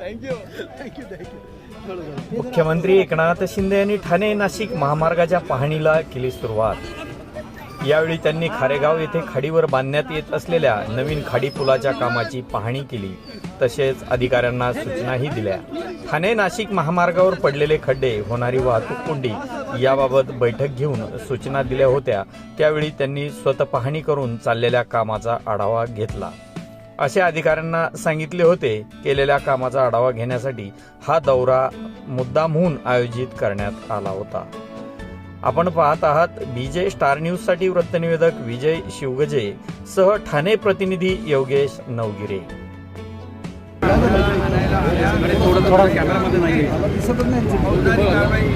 Thank you thank you thank you मुख्यमंत्री एकनाथ शिंदे यांनी ठाणे नाशिक महामार्गाच्या पाहणीला केली सुरुवात. यावेळी त्यांनी खारेगाव येथे खाडीवर बांधण्यात येत असलेल्या नवीन खाडी पुलाच्या कामाची पाहणी केली. तसेच अधिकाऱ्यांना सूचनाही दिल्या. ठाणे नाशिक महामार्गावर पडलेले खड्डे होणारी वाहतूक कोंडी याबाबत बैठक घेऊन सूचना दिल्या होत्या. त्यावेळी त्यांनी स्वतः पाहणी करून चाललेल्या कामाचा आढावा घेतला. असे अधिकाऱ्यांना सांगितले होते केलेल्या कामाचा आढावा घेण्यासाठी हा दौरा मुद्दामहून आयोजित करण्यात आला होता. आपण पाहत आहात बीजे स्टार न्यूजसाठी वृत्तनिवेदक विजय शिवगजे सह ठाणे प्रतिनिधी योगेश नवगिरे. फौजदारी कारवाई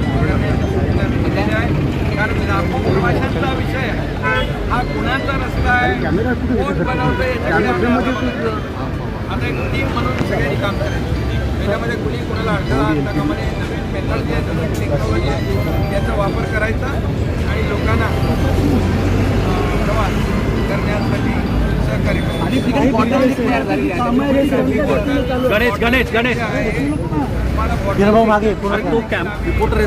नाही आहे कारण लाखो प्रवाशांचा विषय आहे. हा आहे कोण बनवतं याच्याकडे आम्ही. आता एक टीम म्हणून सगळ्यांनी काम करायचं. त्याच्यामध्ये कुणी कुणाला अडथळा आणता कामा नये नवीन मेथड जे आहे नवीन टेक्नॉलॉजी आहे याचा वापर करायचा आणि लोकांना प्रवास करण्यासाठी सहकार्य गणेश गणेश गणेश. गिरभाऊ मागे तो? कॅम्प रिपोर्टर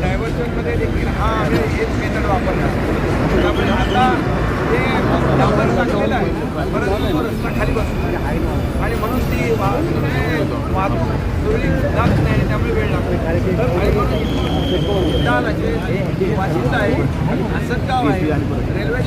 डायव्हर्जनमध्ये देखील हा आम्ही हेच मेथड वापरणार त्यामुळे आता हे डांबर टाकलेलं आहे. परंतु रस्ता खाली आणि म्हणून ती वाहतूक वाहतूक जात नाही आणि त्यामुळे वेळ लागतो. आणि म्हणून म्हणजे वाशिंद आहे आसनगाव आहे रेल्वे